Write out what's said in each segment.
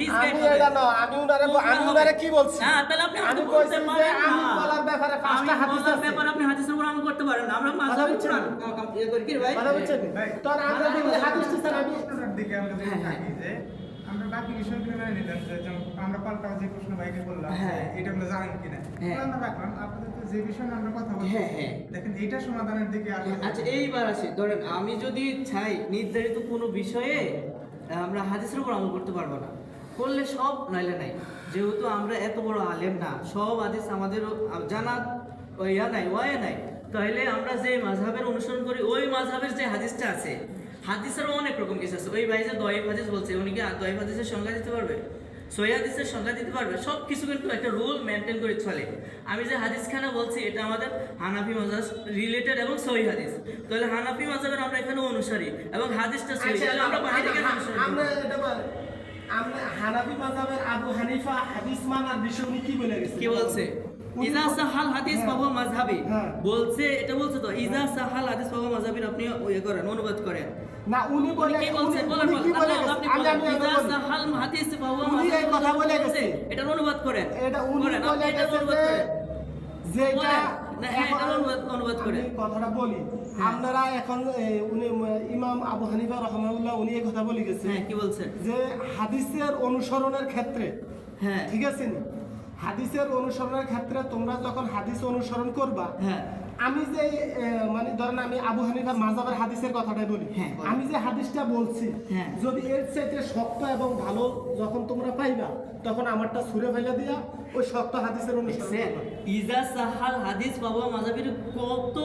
ডিসগাইড আমি এটা না আমি উনারে আমি উনারে কি বলছি? হ্যাঁ তাহলে আপনি আমি বলতে পারেন আমি বলার ব্যাপারে পাঁচটা হাদিস আছে। ব্যাপারে আপনি হাদিসের উপর আমল করতে পারেন না। আমরা মাযহাবের বুঝছেন? কোরআন ইয়ে করি কি ভাই? কথা বুঝছেন? তোর আমরা যদি হাদিস স্যার আমি দিকে আমরা যদি থাকি যে আমরা বাকি বিষয়গুলো মেনে নিলাম যে আমরা পাল্টা যে প্রশ্ন ভাইকে বললাম হ্যাঁ। এটা আমরা জানেন কিনা? হ্যাঁ। আমরা রাখলাম আপাতত যে বিষয় আমরা কথা বলছি হ্যাঁ। দেখেন এইটা সমাধানের দিকে আচ্ছা এইবার আসি। ধরেন আমি যদি চাই নির্ধারিত কোনো বিষয়ে আমরা হাদিসের উপর আমল করতে পারব না। করলে সব নাইলে নাই। যেহেতু আমরা এত বড় আলেম না সব হাদিস আমাদের জানা ইয়া নাই ওয়া নাই। তাহলে আমরা যে মাঝহাবের অনুসরণ করি ওই মাঝহাবের যে হাদিসটা আছে হাদিসেরও অনেক রকম কিছু আছে। ওই ভাই যে দয়েব হাদিস বলছে উনি কি দয়েব হাদিসের সংজ্ঞা দিতে পারবে? সহি হাদিসের সংজ্ঞা দিতে পারবে? সব কিছু কিন্তু একটা রুল মেনটেন করে চলে। আমি যে হাদিসখানা বলছি এটা আমাদের হানাফি মাজাজ রিলেটেড এবং সহি হাদিস। তাহলে হানাফি মাজাবের আমরা এখানে অনুসারী এবং হাদিসটা সহি। আচ্ছা, আমরা বাইরে কেন আমরা এটা আমরা হানাফি মাযহাবের আবু হানিফা হাদিস মানার বিষয় উনি কি বলে গেছে কি বলছে? ইজা সাহাল হাদিস হ্যাঁ। মাযহাবি। হ্যাঁ। বলছে এটা বলছে তো ইজা সাহাল হাদিস বাবা মাযহাবির আপনি ইয়ে করেন অনুবাদ করেন। না উনি উনি বলে কি বলছে? বলেন উনি কি বলে বলেন আপনি আমি ইজা সাহাল হাদিস বাবা উনি এই কথা বলে গেছে। এটার অনুবাদ করেন। এটা উনি বলে এটার অনুবাদ করেন। যেটা কথাটা বলি। হ্যাঁ। আপনারা এখন উনি ইমাম আবু হানিফা রহমানুল্লাহ উনি এই কথা বলে গেছে হ্যাঁ কি বলছেন? যে হাদিসের অনুসরণের ক্ষেত্রে হ্যাঁ। ঠিক আছে নি? হাদিসের অনুসরণের ক্ষেত্রে তোমরা যখন হাদিস অনুসরণ করবা হ্যাঁ। আমি যে মানে ধরেন আমি আবু হানিফার মাজাবের হাদিসের কথাটাই বলি। হ্যাঁ, আমি যে হাদিসটা বলছি হ্যাঁ। যদি এর চাইতে শক্ত এবং ভালো যখন তোমরা পাইবা তখন আমারটা ছুঁড়ে ফেলে দিয়া ওই শক্ত হাদিসের অনুসরণ ইজা সাহাল হাদিস বাবা মাজাবির কত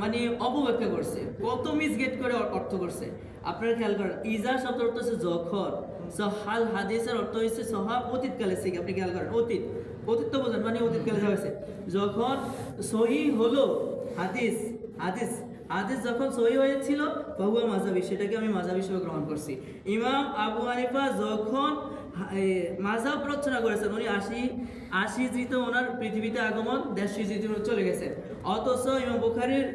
মানে অপব্যাখ্যা করছে কত মিসগেট করে অর্থ করছে। আপনারা খেয়াল করেন ইজা শব্দ অর্থ হচ্ছে যখন। হাদিসের অর্থ থেকে আপনি খেয়াল করেন, অতীত। অতীত বোঝেন মানে হয়েছে। যখন সহি হলো হাদিস হাদিস হাদিস যখন সহি হয়েছিল মাজাবি সেটাকে আমি হিসেবে গ্রহণ করছি। ইমাম আবু হানিফা যখন মাজাব রচনা করেছেন, উনি আশি আশি জিতে ওনার পৃথিবীতে আগমন, দেড়শি জিতে চলে গেছেন। অথচ ইমাম বুখারির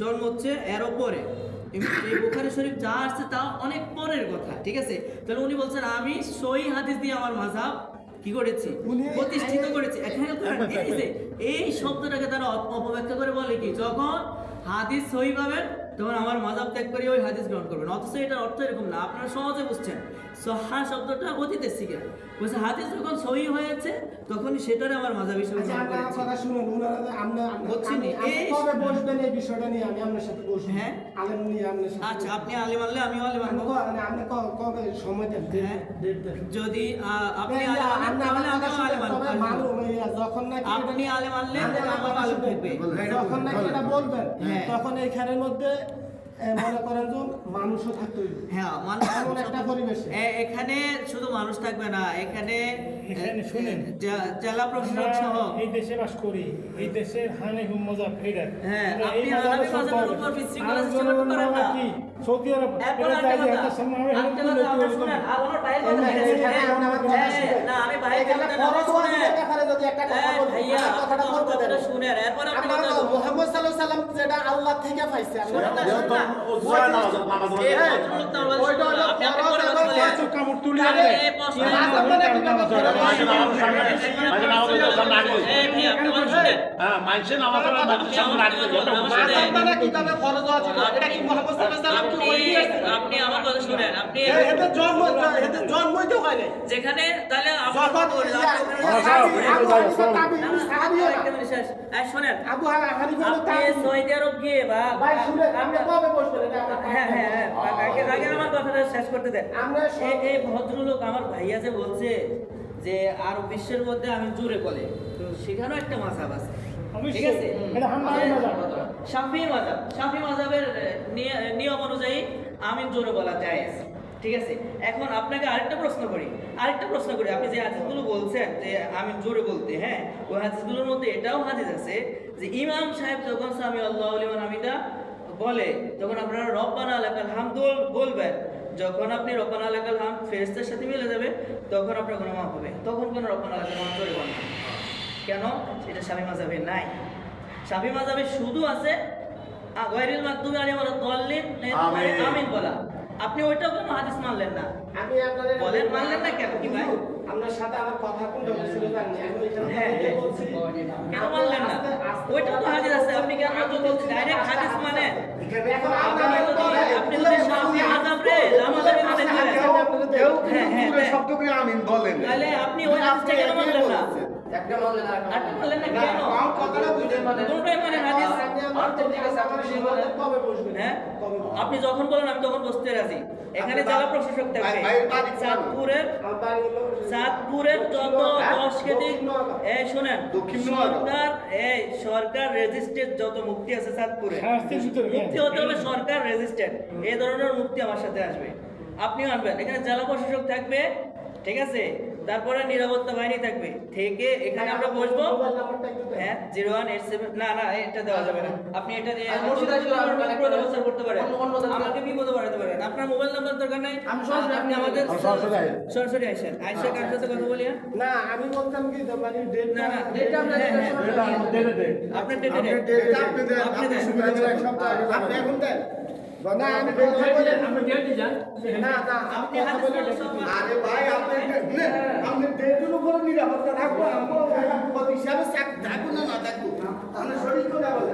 জন্ম হচ্ছে এর পরে। এই বুখারি শরীফ যা আসছে তা অনেক পরের কথা ঠিক আছে? তাহলে উনি বলছেন আমি সহি হাদিস দিয়ে আমার মাজাব কি করেছি? প্রতিষ্ঠিত করেছি। এখানে এই শব্দটাকে তারা অপ- অপব্যাখ্যা করে বলে কি যখন হাদিস সহি পাবেন তখন আমার মাজাব ত্যাগ করে ওই হাদিস গ্রহণ করবেন। অথচ এটার অর্থ এরকম না আপনারা সহজে বুঝছেন। সহা শব্দটা অতীতের শিখে। বলছে হাদিস যখন সহি হয়েছে তখনই সেটারে আমার মাজাব হিসেবে আচ্ছা কথা শুনুন এই- বিষয়টা নিয়ে? আমি আপনার সাথে হ্যাঁ। আলেম নিয়ে আপনার সাথে আচ্ছা আপনি আলিম আনলে আলিম আনব মানে আপনি কবে সময় দেন? হ্যাঁ। যদি আপনি আলিম আনেন আপনি তাহলে আমিও আলিম আনব মালুম, যখন নাকি আপনি আলিম আনলে আপনি আমার আলিম শুনেন, থাকবে যখন নাকি এটা বলবেন হ্যাঁ। তখন এইখানের মধ্যে মনে করেন যে মানুষও থাকতে হ্যাঁ মানুষ একটা পরিবেশে। এখানে শুধু মানুষ থাকবে না এখানে শুনেন। জেলা প্রশাসক সহ এই দেশে বাস করি এই দেশের হানিফ মজাব এইটা হ্যাঁ, আপনি মাযহাবের হবে। উপর বিশৃঙ্খলা সৃষ্টি করতে পারেন না। সৌদি আরব এরপর এটা আরেকটা যাই যে কথা, একটা আমি আরেকটা কথা করলে শুনেন, আর কথা হ্যাঁ, কথা হ্যাঁ, শুনেন। না, আমি ভাইয়ের এখানে শুনেন। যদি একটা কথা হ্যাঁ, বলি, ভাইয়া, আমার কথাটা বলতে দেন। শুনেন, এরপর আপনি কথা যেটা আল্লাহ থেকে পাইছে হ্যাঁ। হ্যাঁ হয়? হয়। যেখানে তাহলে ইয়া- ইয়া- আচ্ছা, শোনেন আবু হানিফা। সৌদি আরব গিয়ে বা হ্যাঁ হ্যাঁ হ্যাঁ আগে আমার কথাটা শেষ করতে দেন। এই- এই ভদ্রলোক আমার ভাইয়া যে বলছে যে আর বিশ্বের মধ্যে আমি জোরে বলে। সেখানেও একটা মাঝাব আছে। ঠিক আছে? শাফি মাঝাবের নিয়ম অনুযায়ী আমিন জোরে বলা যায়। ঠিক আছে? এখন আপনাকে আরেকটা প্রশ্ন করি। আরেকটা প্রশ্ন করি। আপনি যে হাদিসগুলো বলছেন যে আমিন জোরে বলতে হ্যাঁ? ওই হাদিসগুলোর মধ্যে এটাও হাদিস আছে যে ইমাম সাহেব যখন স্বামী আল্লাহ আমিদা বলে তখন আপনারা রব্বানা লাকাল হামদুল বলবেন। যখন আপনি রব্বানা লাকাল হাম ফেরেশতার সাথে মিলে যাবে তখন আপনার কোনো মাপ হবে। তখন কোনো রব্বানা লাকাল হাম জোরে বলবেন না। কেন? এটা স্বামী মাজাবে নাই। স্বামী মাজাবে শুধু আছে আলাইহিম ওয়ালা দাল্লিন আমিন। আমিন বলা। আপনি ওইটাও কেন হাদিস মানলেন না আমি আপনাদের বলেন, মানলেন না কেন? কি ভাই? আপনার সাথে আমার কথা কোনটা বলছিল জানি আমি হ্যাঁ। বলছি। কেন মানলেন না ওইটাও তো হাদিস আছে আপনি কেন ডাইরেক্ট হাদিস মানে এখন আপনি আপনি যদি শাফি মাযহাব রে আমাদের মানে কেউ হ্যাঁ, হ্যাঁ, হ্যাঁ। শব্দ করে আমিন বলেন তাহলে আপনি ওই হাদিসটা কেন মানলেন না একটা মানলেন আর আপনি মানলেন না কেন? আমার কথাটা বুঝে মানে। দুটোই মানে হাদিস। ঠিক আছে আপনি সীমাবদ্ধ কবে বসবেন? হ্যাঁ? কবে আপনি যখন বলেন আমি তখন বসতে রাজি। এখানে আপনি জেলা প্রশাসক থাকবে? চাঁদপুরের চাঁদপুরের যত হ্যাঁ? দশ কেজি এই শুনেন। সরকার এই সরকার রেজিস্ট্রেড যত মুক্তি আছে চাঁদপুরে মুক্তি হতে হবে সরকার রেজিস্ট্রেড। এই ধরনের মুক্তি আমার সাথে আসবে। আপনিও আনবেন। এখানে জেলা প্রশাসক থাকবে ঠিক আছে? তারপরে নিরাপত্তা বাহিনী থাকবে থেকে এখানে আমরা বসবো। হ্যাঁ জিরো ওয়ান এইট সেভেন না না এটা দেওয়া যাবে না আপনি এটা দিয়ে করতে পারেন। আমাকে বিপদে পাঠাতে পারেন আপনার মোবাইল নাম্বার দরকার নাই আপনি আমাদের সরাসরি আসেন কার সাথে কথা বলি? না আমি বলতাম কি মানে ডেট না না আমরা হ্যাঁ, হ্যাঁ। ডেটে আপনার ডেটে আপনি ডেট। দেন, আপনি এখন দেন না আমি কথা বলে আপনি ডেট যান না না আপনি কথা বলে আরে ভাই আপনি না আপনি ডেটের উপর নিরাপত্তা রাখব আমরা প্রতি হিসাবে থাকব না না থাকব তাহলে শরীর কোথায় বলে